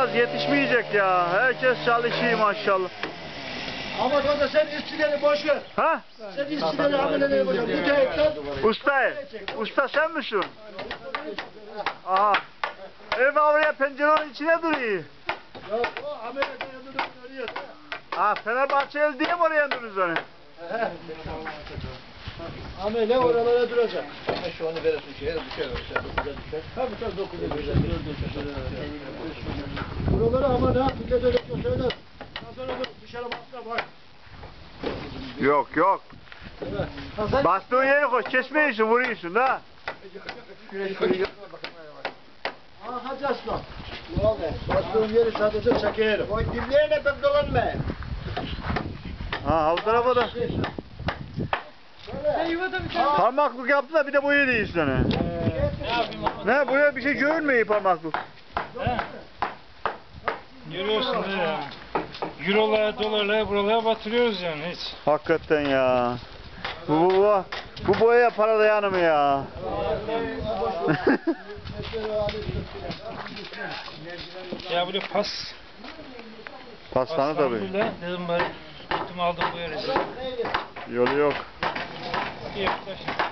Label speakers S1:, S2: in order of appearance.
S1: biraz yetişmeyecek ya. Herkes çalışıyor maşallah.
S2: Ama da sen işçileri boş ver.
S1: Ha?
S2: Sen işçileri yapacaksın. Bir kayıttan.
S1: Usta, usta sen misin? Aha. Ev oraya pencerenin içine duruyor.
S2: Ya o amelene yanını görüyor.
S1: Ha Fenerbahçeli diye mi oraya duruyoruz onu?
S2: Amele oralara duracak.
S3: Şu anı verirsin şeye düşer. düşer.
S2: Tabii tabii dokunuyor. Ama ne yap? Millet öyle söyler. Ondan sonra dışarı bakma bak.
S1: Yok yok.
S2: Evet. Hasan
S1: Bastığın yere koş. Kesmiyorsun vuruyorsun da.
S2: Aha Hacı Aslan. Ne oldu? Bastığım yeri sadece çekerim.
S3: O diblerine pek dolanma.
S1: Ha o tarafa da. Parmaklık yaptı da bir de boya değil sana. Ne buraya bir şey görünmüyor parmaklık.
S4: Görüyorsun değil ya. Eurolara, dolarlara, buralara batırıyoruz yani hiç.
S1: Hakikaten ya. Bu, bu, bu, bu boyaya para dayanır mı ya?
S4: Ya böyle pas.
S1: Pastane tabii.
S4: Dedim bari gittim aldım bu yere.
S1: Yolu yok.
S4: İyi yaklaşık.